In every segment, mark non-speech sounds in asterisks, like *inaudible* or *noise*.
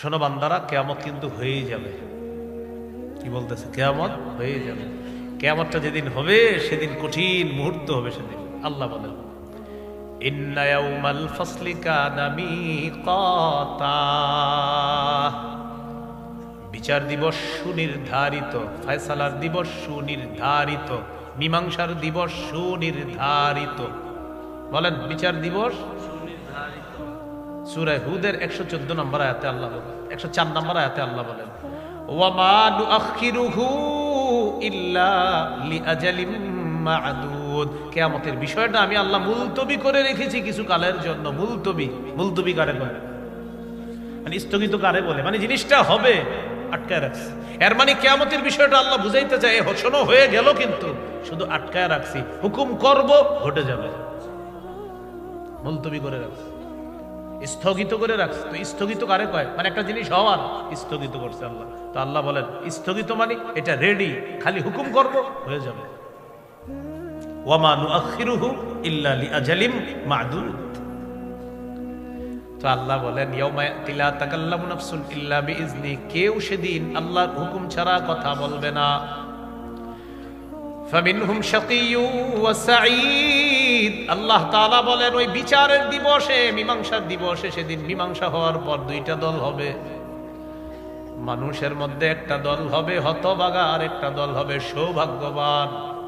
শোনো বান্দারা, কেয়ামত কিন্তু হয়েই যাবে। কি বলতেছে? কেয়ামত হয়ে যাবে। কেয়ামতটা যেদিন হবে, সেদিন কঠিন মুহূর্ত হবে সেদিন। আল্লাহ বলেন বিচার দিবস সুনির্ধারিত, ফয়সালার দিবস সুনির্ধারিত, মীমাংসার দিবস সুনির্ধারিত। বলেন, বিচার দিবস সুরায় হুদের একশো চোদ্দ নম্বর আয়াতে আল্লাহ বলেন, একশো চার নম্বর আয়াতে আল্লাহ বলেন কিয়ামতের বিষয়টা আমি আল্লাহ মুলতবি করে রেখেছি কিছু কালের জন্য, মুলতবি মুলতবি কারে বলে? মানে স্থগিত কারে বলে? মানে জিনিসটা হবে, আটকায় রাখছি। এর মানে কেয়ামতের বিষয়টা আল্লাহ বুঝাইতে চায় হোসনো হয়ে গেল কিন্তু শুধু আটকায় রাখছি। হুকুম করব, ঘটে যাবে। মুলতবি করে রাখছি। স্থগিত করে রাখছে। তো স্থগিত কারে কয়? মানে একটা জিনিস হওয়ার। স্থগিত করছে আল্লাহ। তো আল্লাহ বলেন, স্থগিত মানে এটা রেডি খালি হুকুম করব, হয়ে যাবে। আল্লাহ ছাড়া কথা না। আল্লাহ তাআলা বলেন, ওই বিচারের দিবসে, মীমাংসার দিবসে সেদিন মীমাংসা হওয়ার পর দুইটা দল হবে। মানুষের মধ্যে একটা দল হবে হতবাগা আর একটা দল হবে সৌভাগ্যবান।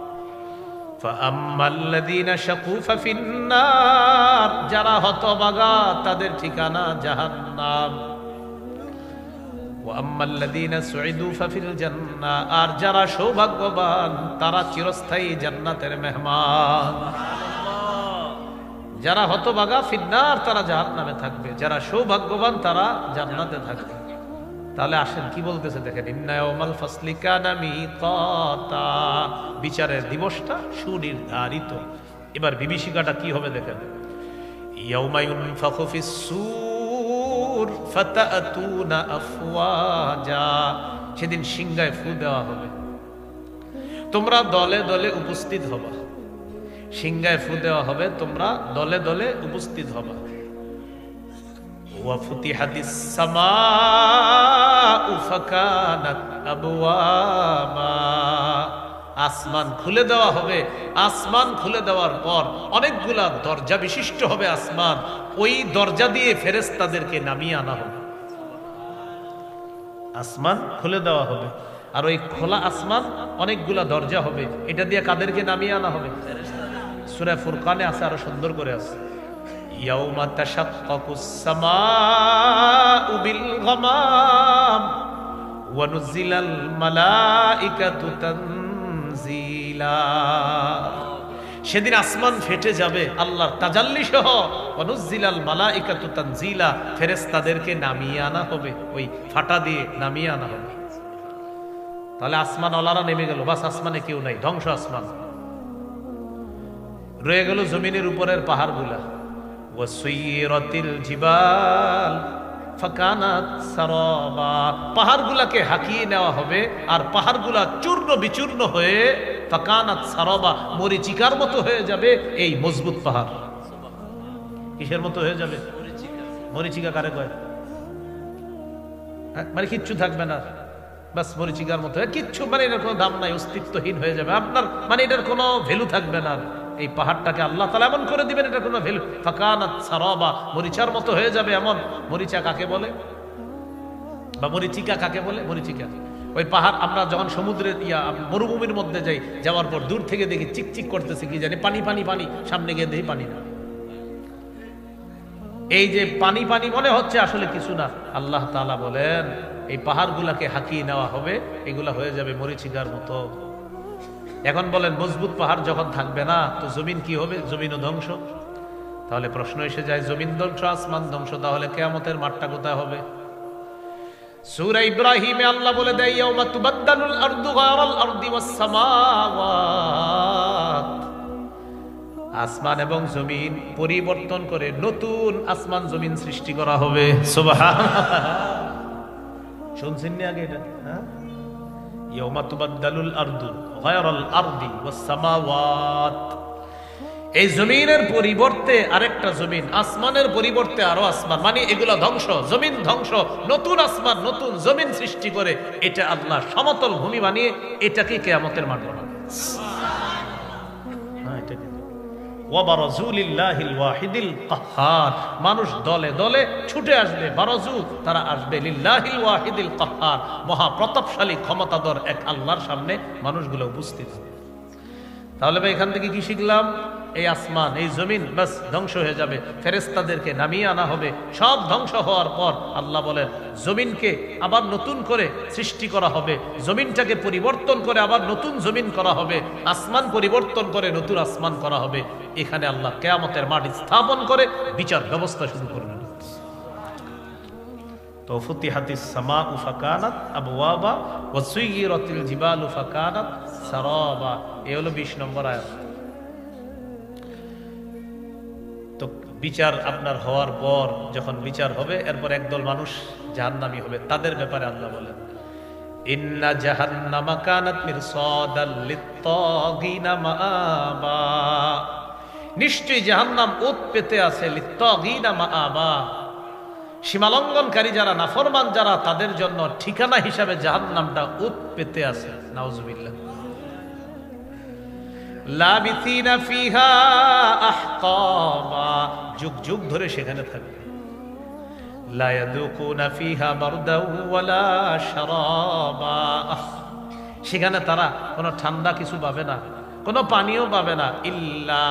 যারা হতবাগা তাদের ঠিকানা জাহান্নাম। আর যারা সৌভাগ্যবান, তারা চিরস্থায়ী জান্নাতের মেহমান। যারা হতবাগা ফিন্নার, তারা জাহান্নামে থাকবে। যারা সৌভাগ্যবান, তারা জান্নাতে থাকবে। তাহলে আসেন, কি বলতেছে দেখেন ইন্নায়মাল ফাসলি কানা মিকাতা। বিচারের দিবসটা সুনির্ধারিত। এবার বিভীষিকাটা কি হবে দেখেন। সূর সেদিন সিংহায় ফু দেওয়া হবে। তোমরা দলে দলে উপস্থিত হবা। সিংহায় ফু দেওয়া হবে, তোমরা দলে দলে উপস্থিত হবে। আসমান খুলে দেওয়া হবে, আসমান খুলে দেওয়ার পর অনেকগুলা দরজা বিশিষ্ট হবে আসমান, ওই দরজা দিয়ে ফেরেস্তাদেরকে নামিয়ে আনা হবে। আসমান খুলে দেওয়া হবে, আর ওই খোলা আসমান অনেকগুলা দরজা হবে, এটা দিয়ে কাদেরকে নামিয়ে আনা হবে? সুরে ফুরকানে আছে, আরও সুন্দর করে আছে। ইয়াউমা তাশাক্কাকুস সামাউ বিল গামাম ওয়া নুজিলাল মালাইকাতু তানজিলা। সেদিন আসমান ফেটে যাবে আল্লাহর তাজাল্লি সহ। অনুজিলাল মালাইকাতু তানজিলা, ফেরেশতাদেরকে নামিয়ে আনা হবে, ওই ফাটা দিয়ে নামিয়ে আনা হবে। তাহলে আসমান অলারা নেমে গেল, বাস আসমানে কেউ নাই, ধ্বংস আসমান। রয়ে গেল জমিনের উপরের পাহাড়গুলা। ওয়াসুইরাতিল জিবাল ফাকানাত সারাবা। পাহাড়গুলাকে হাকিয়ে নেওয়া হবে আর পাহাড়গুলা চূর্ণ বিচূর্ণ হয়ে ফাকানাত সারাবা মরিচিকার মতো হয়ে যাবে এই মজবুত পাহাড়। কিসের মতো হয়ে যাবে? মরিচিকা কারে কয়? হ্যাঁ, মানে কিচ্ছু থাকবে না। বাস মরিচিকার মতো কিচ্ছু মানে এটার কোনো দাম নাই অস্তিত্বহীন হয়ে যাবে। আপনার মানে এটার কোনো ভ্যালু থাকবে না। আর। এই পাহাড়টাকে আল্লাহ তালা এমন করে দিবেন, এটা কোনো ভ্যালু ফাঁকানাত সারাবা, মরিচার মতো হয়ে যাবে এমন। মরিচা কাকে বলে? বা মরিচিকা কাকে বলে? মরিচিকা। ওই পাহাড়, আমরা যখন সমুদ্রের ইয়া, মরুভূমির মধ্যে যাই, যাওয়ার পর দূর থেকে দেখি চিকচিক করতেছে, কি জানি, পানি পানি পানি। সামনে গিয়ে দেখি পানি না। এই যে পানি পানি মনে হচ্ছে আসলে কিছু না। আল্লাহ তালা বলেন, এই পাহাড়গুলাকে হাঁকিয়ে নেওয়া হবে, এগুলা হয়ে যাবে মরিচিকার মতো। এখন বলেন, মজবুত পাহাড় যখন থাকবে না, তো জমিন কি হবে? জমিনও ধ্বংস। তাহলে প্রশ্ন এসে যায়, জমিন ধ্বংস, আসমান ধ্বংস, তাহলে কেয়ামতের মাঠটা কোথায় হবে? সূরা ইব্রাহিমে আল্লাহ বলে দেয়, ইয়াউমা তুবাদদালুল আরদু গায়রাল আরদি আসমান এবং জমিন পরিবর্তন করে নতুন আসমান জমিন সৃষ্টি করা হবে। শুনছেন আগে এটা? হ্যাঁ? ইয়াউমা তুবাদদালুল আরদু। গায়রাল আরদি ওয়াস সামাওয়াত। এই জমিনের পরিবর্তে আরেকটা জমিন, আসমানের পরিবর্তে আরও আসমান মানে এগুলো ধ্বংস, জমিন ধ্বংস, নতুন আসমান, নতুন জমিন সৃষ্টি করে এটা আল্লাহ সমতল ভূমি বানিয়ে এটাকে কেয়ামতের মাঠ বানাবে। মানুষ দলে দলে ছুটে আসবে বারজু তারা আসবে, লিল্লাহিল ওয়াহিদিল কাহার। মহা প্রতাপশালী ক্ষমতাধর এক আল্লাহর সামনে মানুষগুলো উপস্থিত তাহলে ভাই, এখান থেকে কি শিখলাম? এই আসমান, এই জমিন বাস ধ্বংস হয়ে যাবে। ফেরেস্তাদেরকে নামিয়ে আনা হবে। সব ধ্বংস হওয়ার পর আল্লাহ বলেন, জমিনকে আবার নতুন করে সৃষ্টি করা হবে। জমিনটাকে পরিবর্তন করে আবার নতুন জমিন করা হবে। আসমান পরিবর্তন করে নতুন আসমান করা হবে। এখানে আল্লাহ কেয়ামতের মাটি স্থাপন করে বিচার ব্যবস্থা শুরু করবেন তো সামা উফাকানাত আবওয়াবা এ হলো 20 নম্বর আয়াত। বিচার আপনার হওয়ার পর যখন বিচার হবে, এরপর একদল মানুষ জাহান্নামী হবে। তাদের ব্যাপারে আল্লাহ বলেন, ইন্না জাহান্নামা কানাত মিরসাদাল লিত্তাগিনা মাআবা। নিশ্চয়ই জাহান্নাম ওত পেতে আছে লিত্তাগিনা মাআবা। সীমালঙ্ঘনকারী যারা, নাফরমান যারা, তাদের জন্য ঠিকানা হিসাবে জাহান্নামটা উত পেতে আছে। নাউজুবিল্লাহ। লাবিথিনা ফিহা আহকাবা যুগ যুগ ধরে সেখানে থাকবে সেখানে তারা কোনো ঠান্ডা কিছু পাবে না, কোনো পানিও পাবে না। ইল্লা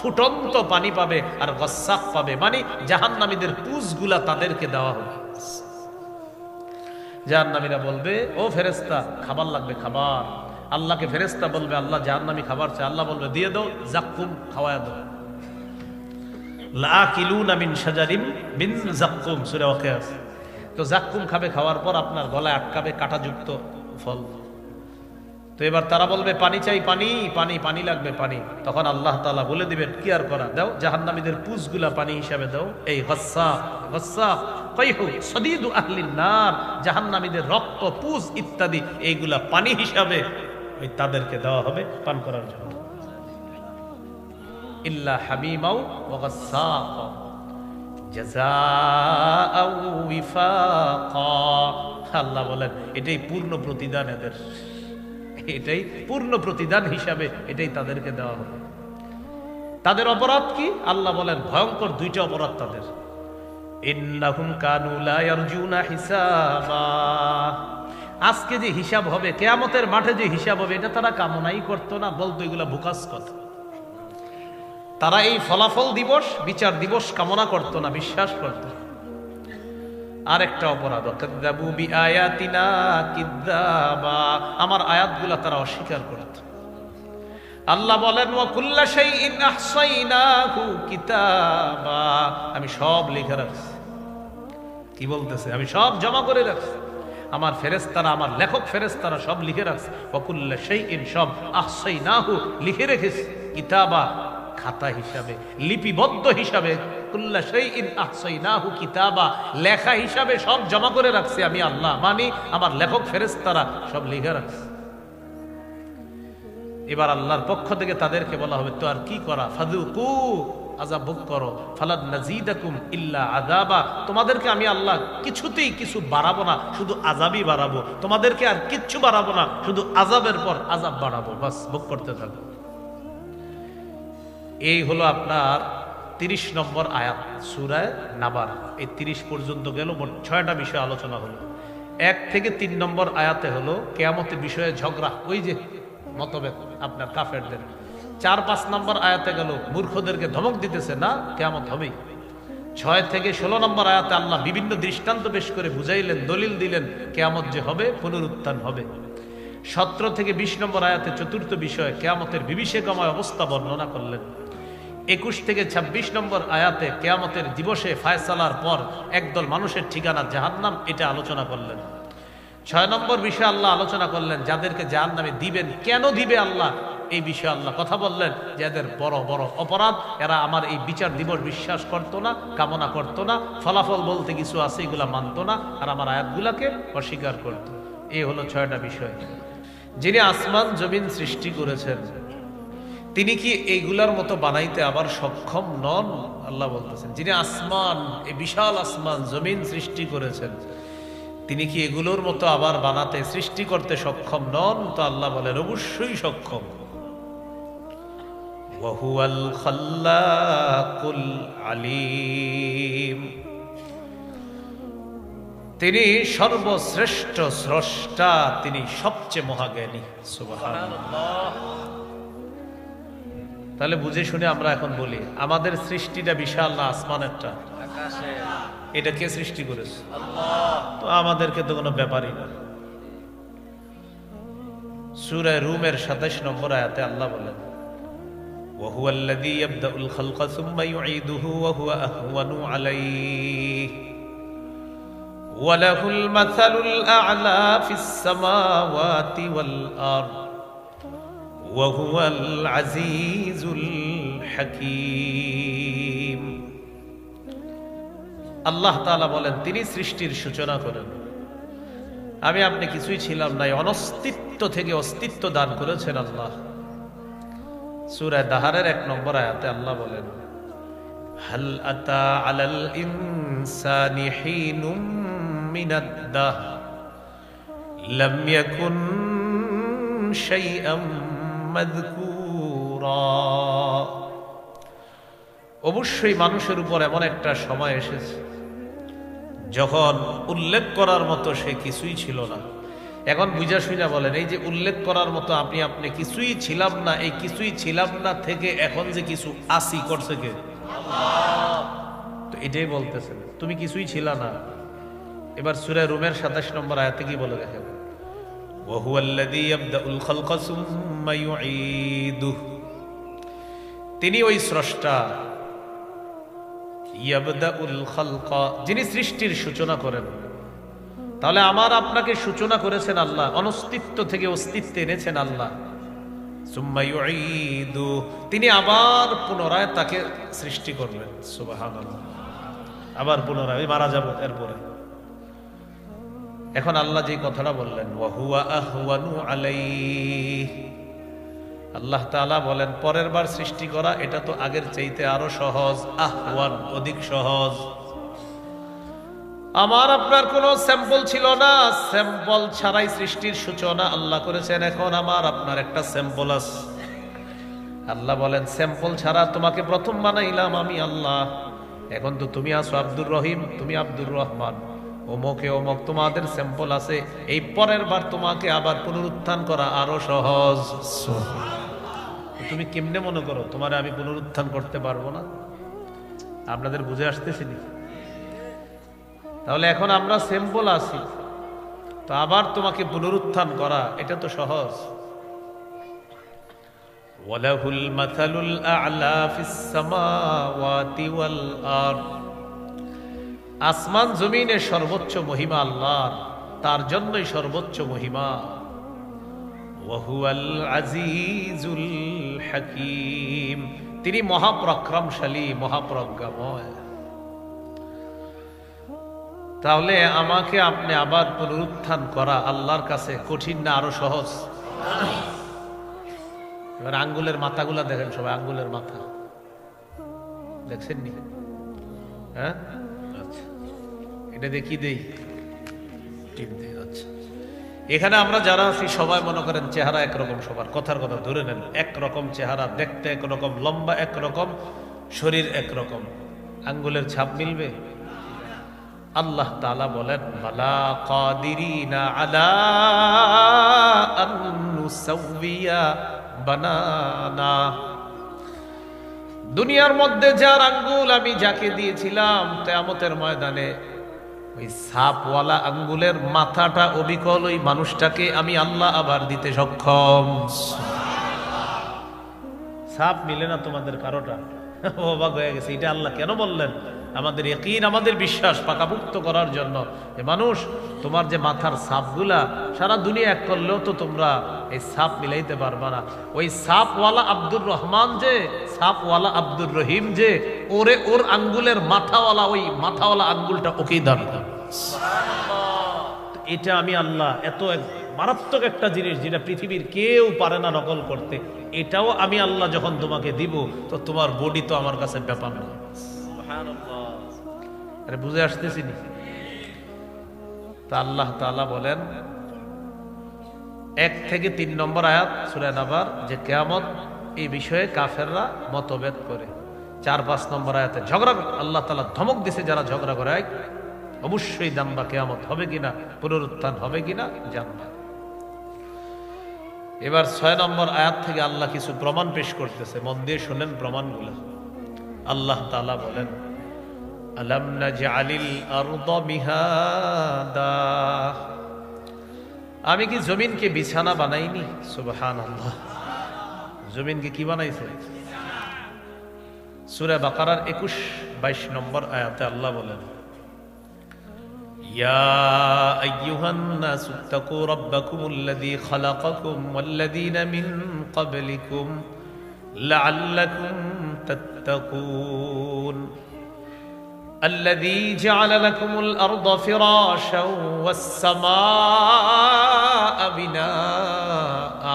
ফুটন্ত পানি পাবে আর গসাক পাবে মানে জাহান্নামীদের পুজগুলা তাদেরকে দেওয়া হবে। জাহান্নামীরা বলবে, ও ফেরেস্তা খাবার লাগবে খাবার। আল্লাহকে ফেরেস্তা বলবে, আল্লাহ জাহান্নামী খাবার চায়। আল্লাহ বলবে, দিয়ে দাও, জাক্কুম খাওয়ায় দাও। তো জাক্কুম খাবে খাওয়ার পর আপনার আটকাবে কাঁটাযুক্ত ফল। তো এবার তারা বলবে, পানি চাই, পানি পানি পানি লাগবে, পানি। তখন আল্লাহ তাআলা বলে দিবেন, কি আর করা? দাও, জাহান্নামীদের পুজগুলা পানি হিসাবে দাও। এই নার, জাহান্নামীদের রক্ত পুজ ইত্যাদি, এইগুলা পানি হিসাবে ওই তাদেরকে দেওয়া হবে পান করার জন্য। ইল্লা হামিমাউ ওয়া গাসসাকা জাযাআউ উইফাকা। আল্লাহ বলেন, এটাই পূর্ণ প্রতিদান এদের। এটাই পূর্ণ প্রতিদান হিসাবে এটাই তাদেরকে দেওয়া হবে। তাদের অপরাধ কি? আল্লাহ বলেন, ভয়ঙ্কর দুইটা অপরাধ তাদের। ইন্নাহুম কানু লা ইয়ারজুনা হিসাবা। আজকে যে হিসাব হবে, কেয়ামতের মাঠে যে হিসাব হবে, এটা তারা কামনাই করতো না, বলতো এগুলা বুকাস কথা। তারা এই ফলাফল দিবস, বিচার দিবস কামনা করতো না, বিশ্বাস করতো আর একটা অপরাধ আমার আয়াতগুলা তারা অস্বীকার করত। আল্লাহ বলেন আমি সব লিখে রাখছি। কি বলতেছে? আমি সব জমা করে রাখছি। আমার ফেরেস্তারা আমার লেখক ফেরেস্তারা সব লিখে রাখছে। সেই ইন সব আহসাইনাহু, লিখে রেখেছি। কিতাবা খাতা হিসাবে, লিপিবদ্ধ হিসাবে, কুল্লা শাইইন আহসাইনাহু কিতাবা, লেখা হিসাবে সব জমা করে রাখছি আমি আল্লাহ মানি, আমার লেখক ফেরেস্তারা সব লিখে রাখছে। এবার আল্লাহর পক্ষ থেকে তাদেরকে বলা হবে, তো আর কি করা? ফাদুকু আজাব ভোগ করো। ফালাদ নাজিদাকুম ইল্লা আযাবা। তোমাদেরকে আমি আল্লাহ কিছুতেই কিছু বাড়াবো না, শুধু আজাবই বাড়াবো। তোমাদেরকে আর কিচ্ছু বাড়াবো না, শুধু আজাবের পর আজাব বাড়াবো। বাস ভোগ করতে থাকো। এই হলো আপনার তিরিশ নম্বর আয়াত, সুরায় নাবার এই তিরিশ পর্যন্ত গেল, মোট ছয়টা বিষয় আলোচনা হলো। এক থেকে তিন নম্বর আয়াতে হলো, কেয়ামতের বিষয়ে ঝগড়া, ওই যে মতভেদ আপনার কাফেরদের। চার পাঁচ নম্বর আয়াতে গেল, মূর্খদেরকে ধমক দিতেছে, না? কেয়ামত হবেই ছয় থেকে ষোলো নম্বর আয়াতে আল্লাহ বিভিন্ন দৃষ্টান্ত পেশ করে বুঝাইলেন, দলিল দিলেন, কেয়ামত যে হবে, পুনরুত্থান হবে। সতেরো থেকে বিশ নম্বর আয়াতে চতুর্থ বিষয়, কেয়ামতের বিভীষেকময় অবস্থা বর্ণনা করলেন। একুশ থেকে ২৬ নম্বর আয়াতে কেয়ামতের দিবসে ফায়সালার পর একদল মানুষের ঠিকানা জাহান্নাম, এটা আলোচনা করলেন। ছয় নম্বর বিষয়ে আল্লাহ আলোচনা করলেন, যাদেরকে জাহান্নামে দিবেন, কেন দিবে আল্লাহ? এই বিষয়ে আল্লাহ কথা বললেন যে এদের বড় বড় অপরাধ। এরা আমার এই বিচার দিবস বিশ্বাস করতো না, কামনা করতো না, ফলাফল বলতে কিছু আছে এগুলা মানতো না, আর আমার আয়াতগুলাকে অস্বীকার করত। এই হলো ছয়টা বিষয়। যিনি আসমান, জমিন সৃষ্টি করেছেন, তিনি কি এইগুলার মতো বানাইতে আবার সক্ষম নন? আল্লাহ বলতেছেন, যিনি আসমান, এই বিশাল আসমান, জমিন সৃষ্টি করেছেন, তিনি কি এগুলোর মতো আবার বানাতে, সৃষ্টি করতে সক্ষম নন? তো আল্লাহ বলেন, অবশ্যই সক্ষম। তিনি সর্বশ্রেষ্ঠ স্রষ্টা, তিনি সবচেয়ে মহাজ্ঞানী। তাহলে বুঝে শুনে আমরা এখন বলি, আমাদের সৃষ্টিটা বিশাল না আসমানেরটা? এটা কে সৃষ্টি করেছে? তো আমাদেরকে তো কোনো ব্যাপারই না। সুরায় রুমের সাতাশ নম্বর আয়াতে আল্লাহ বলেন وهو الذي يبدأ الخلق ثم يعيده وهو أهون عليه وله المثل الأعلى في السماوات والأرض وهو العزيز الحكيم আল্লাহ তাআলা বলেন তিনি সৃষ্টির সূচনা করেন আমি আপনি কিছুই ছিলাম নাই অনস্তিত্ব থেকে অস্তিত্ব দান করেছেন আল্লাহ সূরা দাহারের এক নম্বর আয়াতে আল্লাহ বলেন, হাল আতা আলাল ইনসানি হিনুম মিনাদ দাহ, লাম ইয়াকুন শাইআম মাযকুরা। অবশ্যই মানুষের উপর এমন একটা সময় এসেছে যখন উল্লেখ করার মতো সে কিছুই ছিল না। এখন বুঝা শুনা বলেন এই যে উল্লেখ করার মতো আপনি আপনি কিছুই ছিলাম না এই কিছুই ছিলাম না থেকে এখন যে কিছু আসি করছে কে তো এটাই বলতেছেন তুমি কিছুই ছিল না এবার সুরে রুমের সাতাশ নম্বর আয়াতে কি বলে দেখেন وهو الذي يبدأ الخلق ثم يعيده তিনি ওই স্রষ্টা ইয়াবদাউল খালকা যিনি সৃষ্টির সূচনা করেন তাহলে আমার আপনাকে সূচনা করেছেন আল্লাহ, অনস্তিত্ব থেকে অস্তিত্বে এনেছেন আল্লাহ। তিনি আবার পুনরায় তাকে সৃষ্টি করবেন আবার পুনরায় মারা যাব এরপরে। এখন আল্লাহ যে কথাটা বললেন আল্লাহ তাআলা বলেন, পরের বার সৃষ্টি করা, এটা তো আগের চাইতে আরও সহজ, আহওয়ান, অধিক সহজ। আমার আপনার কোনো স্যাম্পল ছিল না। স্যাম্পল ছাড়াই সৃষ্টির সূচনা আল্লাহ করেছেন। এখন আমার আপনার একটা স্যাম্পল আছে। আল্লাহ বলেন স্যাম্পল ছাড়া তোমাকে প্রথম বানাইলাম আমি আল্লাহ। এখন তো তুমি আছো আব্দুর রহিম তুমি আব্দুর রহমান। ওমকে ওমক তোমাদের স্যাম্পল আছে। এই পরের বার তোমাকে আবার পুনরুত্থান করা আরও সহজ। তুমি কেমনে মনে করো তোমার আমি পুনরুত্থান করতে পারব না? আপনাদের বুঝে আসতেছি নি তাহলে এখন আমরা স্যাম্পল আছি তো আবার তোমাকে পুনরুত্থান করা এটা তো সহজ وله المثل الأعلى في السماوات والأرض আসমান জমিনে সর্বোচ্চ মহিমা আল্লাহর তার জন্যই সর্বোচ্চ মহিমা ওয়াহুয়াল আজিজুল হাকিম তিনি মহাপ্রক্রমশালী মহাপ্রজ্ঞাময় তাহলে আমাকে আপনি আবার পুনরুত্থান করা আল্লাহর কাছে কঠিন না আরও সহজ? এবার আঙ্গুলের মাথাগুলা দেখেন সবাই আঙ্গুলের মাথা। দেখছেন নি হ্যাঁ? আচ্ছা। এটা দেখি দেই? টিপ দেই আচ্ছা। এখানে আমরা যারা আছি সবাই মনে করেন চেহারা একরকম সবার। কথার কথা ধরে নেন একরকম চেহারা দেখতে একরকম লম্বা একরকম শরীর একরকম। আঙ্গুলের ছাপ মিলবে? আল্লাহ তালা বলেন, বালা কাদিরিনা আলা বানানা। দুনিয়ার মধ্যে যার আঙ্গুল আমি যাকে দিয়েছিলাম তেমতের ময়দানে, ওই সাপওয়ালা আঙ্গুলের মাথাটা অবিকল ওই মানুষটাকে আমি আল্লাহ আবার দিতে সক্ষম। সাপ মিলে না তোমাদের কারোটা? *laughs* অবাক হয়ে গেছে, এটা আল্লাহ কেন বললেন? আমাদের একইন আমাদের বিশ্বাস পাকাপুক্ত করার জন্য। যে মানুষ, তোমার যে মাথার সাপগুলা, সারা দুনিয়া এক করলেও তো তোমরা এই সাপ মিলাইতে পারবা না। ওই সাপওয়ালা আব্দুর রহমান যে, সাপওয়ালা আব্দুর রহিম যে, ওরে ওর আঙ্গুলের মাথাওয়ালা, ওই মাথাওয়ালা আঙ্গুলটা ওকেই দান এটা আমি আল্লাহ, এত এক মারাত্মক একটা জিনিস যেটা পৃথিবীর কেউ পারে না নকল করতে। এটাও আমি আল্লাহ যখন তোমাকে দিব, তো তোমার বডি তো আমার কাছে ব্যাপার না। বুঝে আসতেছি নি। তা আল্লাহ তাআলা বলেন এক থেকে তিন নম্বর আয়াত সুরে নাবার যে কেয়ামত এই বিষয়ে কাফেররা মতভেদ করে। চার পাঁচ নম্বর আয়াতে ঝগড়া। আল্লাহ তালা ধমক দিছে যারা ঝগড়া করে "এই, অবশ্যই জানবা কেয়ামত হবে কিনা পুনরুত্থান হবে কিনা জানবা। এবার ছয় নম্বর আয়াত থেকে আল্লাহ কিছু প্রমাণ পেশ করতেছে। মন দিয়ে শোনেন প্রমাণগুলো। আল্লাহ তাআলা বলেন আলাম নাজআলিল আরদা মিহাদা আমি কি জমিনকে বিছানা বানাইনি সুবহান আল্লাহ জমিনকে কি বানাইছে সুরে বাকারার একুশ বাইশ নম্বর আয়াতে আল্লাহ বলেন يا أيها الناس اتقوا ربكم الذي خلقكم والذين من قبلكم لعلكم تتقون الذي جعل لكم الأرض فراشا والسماء بناء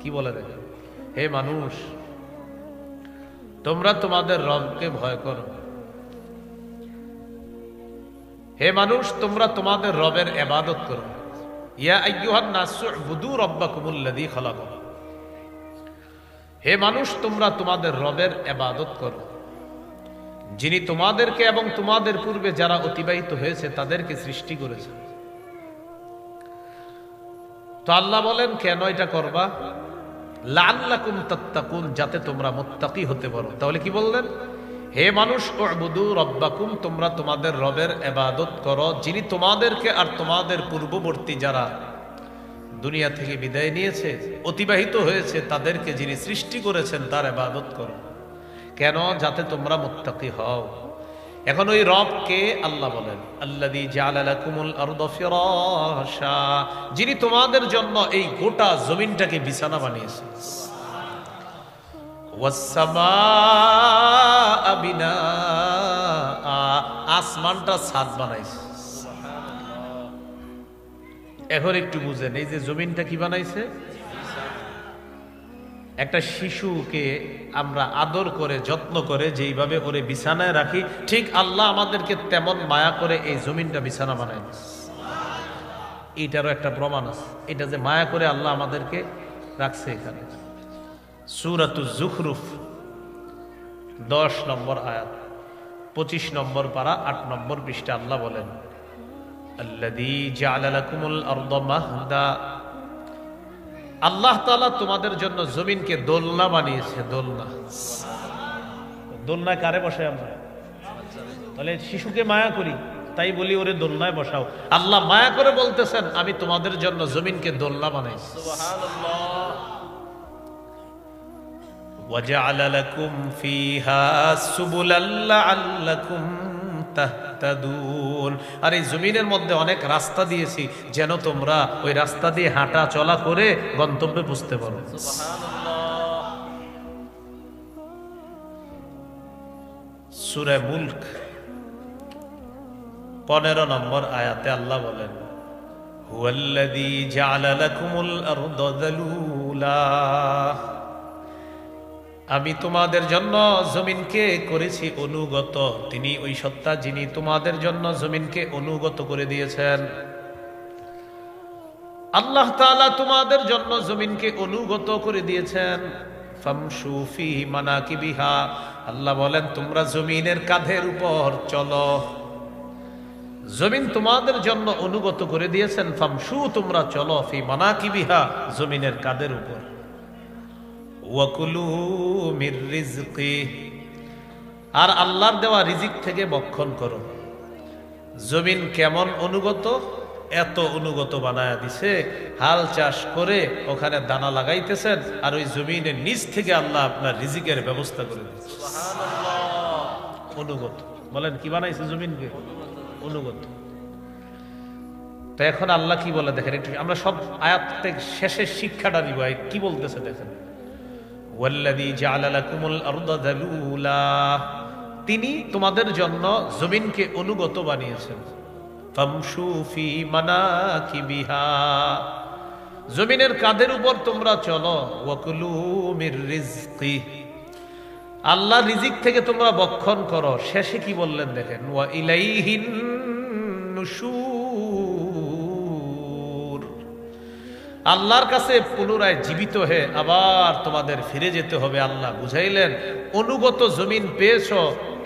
কি বলে দেখেন হে মানুষ তোমরা তোমাদের রবকে ভয় করো হে মানুষ তোমরা তোমাদের রবের এবাদত করো ইয়া আইয়ুহান নাসু বুদু রব্বাকুমুল্লাযী খালাকাকুম হে মানুষ তোমরা তোমাদের রবের এবাদত করো যিনি তোমাদেরকে এবং তোমাদের পূর্বে যারা অতিবাহিত হয়েছে, তাদেরকে সৃষ্টি করেছে তো আল্লাহ বলেন, কেন এটা করবা? লাল্লাকুম তাত্তাকুন, যাতে তোমরা মুত্তাকি হতে পারো। তাহলে কি বললেন? হে মানুষ, উবুদু রব্বাকুম, তোমরা তোমাদের রবের এবাদত করো, যিনি তোমাদেরকে আর তোমাদের পূর্ববর্তী যারা দুনিয়া থেকে বিদায় নিয়েছে, অতিবাহিত হয়েছে, তাদেরকে যিনি সৃষ্টি করেছেন, তার এবাদত করো। কেন? যাতে তোমরা মুত্তাকি হও। এখন ওই রবকে আল্লাহ বলেন, আল্লাযী জাআলা লাকুমুল আরদা ফিরাশা যিনি তোমাদের জন্য এই গোটা জমিনটাকে বিছানা বানিয়েছে আসমানটা ছাদ বানাইছে। এখন একটু বুঝেন, এই যে জমিনটা কি বানাইছে? একটা শিশুকে আমরা আদর করে, যত্ন করে, যেইভাবে ওরে বিছানায় রাখি, ঠিক আল্লাহ আমাদেরকে তেমন মায়া করে এই জমিনটা বিছানা বানায় এটারও একটা প্রমাণ আছে। এটা যে মায়া করে আল্লাহ আমাদেরকে রাখছে এখানে। সুরাতু জুখরুফ, দশ নম্বর আয়াত, পঁচিশ নম্বর পারা, আট নম্বর পৃষ্ঠা আল্লাহ বলেন, আল্লাযী জাআলা লাকুমুল আরদা মাহদা আল্লাহ তাআলা তোমাদের জন্য জমিনকে দোলনা বানিয়েছে দোলনা দোলনায় কারে বসে আমরা তাহলে শিশুকে মায়া করি তাই বলি ওরে দোলনায় বসাও আল্লাহ মায়া করে বলতেছেন আমি তোমাদের জন্য জমিনকে দোলনা বানাইছি وجعل لكم فيها سبلا لعلكم তাহতাদুন। আর এই জমিনের মধ্যে অনেক রাস্তা দিয়েছি, যেন তোমরা ওই রাস্তা দিয়ে হাঁটা চলা করে গন্তব্যে বুঝতে পারো। সুরে মুলক, পনেরো নম্বর আয়াতে আল্লাহ বলেন, হুয়াল্লাযী জাআলা লাকুমুল আরদা যালুলা। আমি তোমাদের জন্য জমিনকে করেছি অনুগত। তিনি ওই সত্তা যিনি তোমাদের জন্য জমিনকে অনুগত করে দিয়েছেন। আল্লাহ তাআলা তোমাদের জন্য জমিনকে অনুগত করে দিয়েছেন। ফামশু ফি মানাকিবিহা। আল্লাহ বলেন, তোমরা জমিনের কাঁধের উপর চলো। জমিন তোমাদের জন্য অনুগত করে দিয়েছেন। ফামশু, তোমরা চলো ফি মানাকিবিহা, জমিনের কাঁধের উপর। আর আল্লাহর দেওয়া রিজিক থেকে বক্ষণ করো। জমিন কেমন অনুগত? এত অনুগত বানায়া দিছে, হাল চাষ করে ওখানে দানা লাগাইতেছেন, আর ওই জমিনের নিচ থেকে আল্লাহ আপনার রিজিকের ব্যবস্থা করে দিচ্ছে অনুগত। বলেন, কি বানাইছে জমিনকে? অনুগত। তো এখন আল্লাহ কি বলে দেখেন একটু, আমরা সব আয়াত শেষের শিক্ষাটা নিব কি বলতেছে দেখেন। তিনি তোমাদের জন্য জমিনকে অনুগত বানিয়েছেন। জমিনের কাঁধের উপর তোমরা চলো আল্লাহ রিজিক থেকে তোমরা বক্ষণ করো। শেষে কি বললেন দেখেন, ওয়া ইলাইহিন নুশুর আল্লাহর কাছে পুনরায় জীবিত হয়ে আবার তোমাদের ফিরে যেতে হবে, আল্লাহ বুঝাইলেন, অনুগত জমিন পেয়েছ,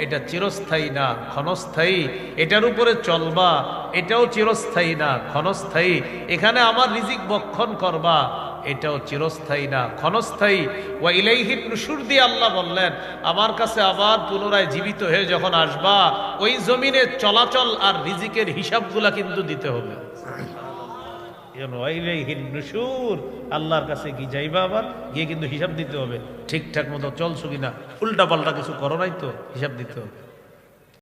এটা চিরস্থায়ী না, ক্ষণস্থায়ী, এটার উপরে চলবা, এটাও চিরস্থায়ী না, ক্ষণস্থায়ী, এখানে আমার রিজিক বক্ষণ করবা, এটাও চিরস্থায়ী না, ক্ষণস্থায়ী। ওয়া ইলাইহিন নুশুর দিয়ে আল্লাহ বললেন, আমার কাছে আবার পুনরায় জীবিত হয়ে যখন আসবা, ওই জমিনে চলাচল আর রিজিকের হিসাবগুলা কিন্তু দিতে হবে। আল্লাহর কাছে কি যাইবা আবার? গিয়ে কিন্তু হিসাব দিতে হবে। ঠিকঠাক মতো চলছো কিনা? উল্টা পাল্টা কিছু করো নাই তো? হিসাব দিতে হবে।